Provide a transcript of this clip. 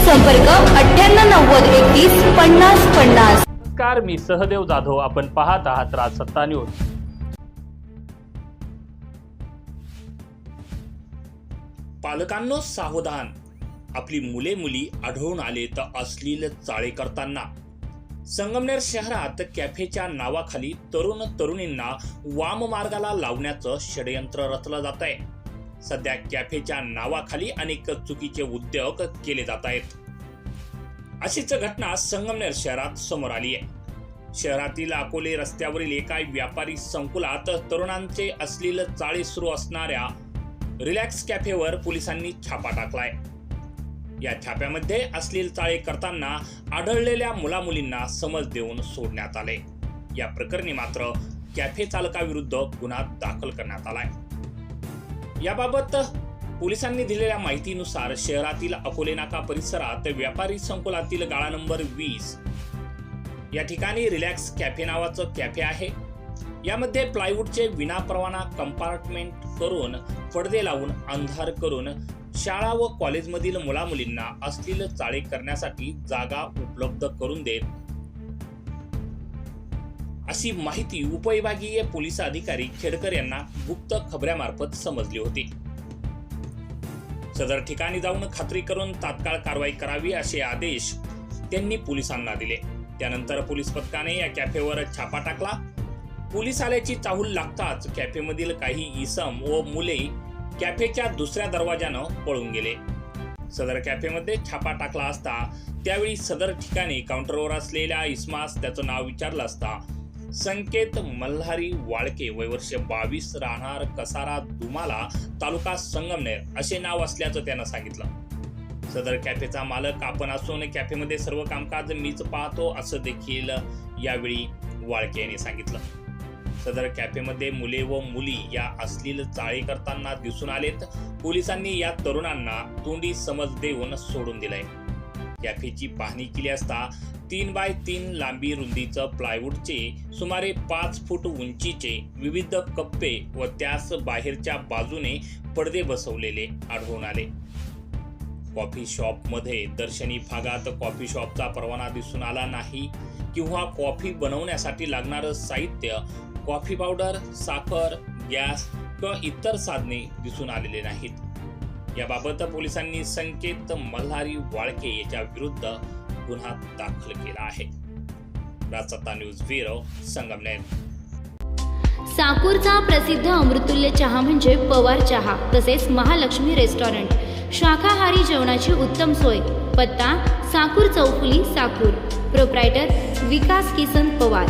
संपर्क अठ्ठ्याण्णव नव्वद एकतीस पन्नास पन्नास. नमस्कार मी सहदेव जाधव. आपण पाहत आहात राजसत्ता न्यूज. पालकांनो सावधान. आपली मुले मुली आढळून आले तर अश्लील चाळे करताना. संगमनेर शहरात कॅफेच्या नावाखाली तरुण तरुणींना वाम मार्गाला लावण्याचं षडयंत्र रचलं जात आहे सध्या कॅफेच्या नावाखाली अनेक चुकीचे उद्योग केले जात आहेत. अशीच घटना संगमनेर शहरात समोर आली आहे. शहरातील अकोले रस्त्यावरील एका व्यापारी संकुलात तरुणांचे अश्लील चाळी सुरू असणाऱ्या रिलॅक्स कॅफेवर पोलिसांनी छापा टाकलाय. या छाप्यामध्ये अश्लील चाळे करताना आढळलेल्या मुलामुलींना समज देऊन सोडण्यात आले. या प्रकरणी मात्र कॅफे चालकाविरुद्ध गुन्हा दाखल करण्यात आलाय. याबाबत पोलिसांनी दिलेल्या माहितीनुसार शहरातील अकोले नाका परिसरात व्यापारी संकुलातील गाळा नंबर वीस या ठिकाणी रिलॅक्स कॅफे नावाचं कॅफे आहे. यामध्ये प्लायवूडचे विनापरवाना कंपार्टमेंट करून पडदे लावून अंधार करून शाळा व कॉलेजमधील मुलामुलींना अश्लील चाळे करण्यासाठी जागा उपलब्ध करून देत अशी माहिती उपविभागीय पोलीस अधिकारी खेडकर यांना गुप्त खबऱ्यामार्फत समजली होती. सदर ठिकाणी जाऊन खात्री करून तात्काळ कारवाई करावी असे आदेश त्यांनी पोलिसांना दिले. त्यानंतर पोलीस पथकाने या कॅफेवर छापा टाकला. पोलीस आल्याची चाहूल लागताच कॅफेमधील काही इसम व मुले कॅफेच्या दुसऱ्या दरवाजानं पळून गेले. सदर कॅफेमध्ये छापा टाकला असता त्यावेळी सदर ठिकाणी काउंटरवर असलेल्या इस्मास त्याचं नाव विचारलं असता संकेत मल्हारी वाळके वयवर्ष बावीस राहणार कसारा दुमाला तालुका संगमनेर असे नाव असल्याचं त्यानं सांगितलं. सदर कॅफेचा मालक आपण असून कॅफेमध्ये सर्व कामकाज मीच पाहतो असं देखील यावेळी वाळके यांनी सांगितलं. सदर कॅफेमध्ये मुले व मुली या अश्लील चाळी करताना दिसून आलेत. पोलिसांनी या तरुणांना तोंडी समज देऊन सोडून दिलंय. कॅफेची पाहणी केली असता तीन बाय तीन लांबी रुंदीचं प्लायवूडचे सुमारे पाच फूट उंचीचे विविध कप्पे व त्यास बाहेरच्या बाजूने पडदे बसवलेले आढळून आले. कॉफी शॉपमध्ये दर्शनी भागात कॉफी शॉपचा परवाना दिसून आला नाही किंवा कॉफी बनवण्यासाठी लागणारं साहित्य कॉफी पावडर साखर गॅस किंवा इतर साधने दिसून आलेले नाहीत. याबाबत पोलिसांनी संकेत मल्हारी वाळके याच्या विरुद्ध गुन्हा दाखल केला आहे. राजसत्ता न्यूज ब्युरो संगमनेर साकूरचा प्रसिद्ध अमृतुल्य चहा म्हणजे पवार चहा तसेच महालक्ष्मी रेस्टॉरंट. शाकाहारी जेवणाची उत्तम सोय. पत्ता साकूर चौफुली साकूर. प्रोप्रायटर विकास किसन पवार.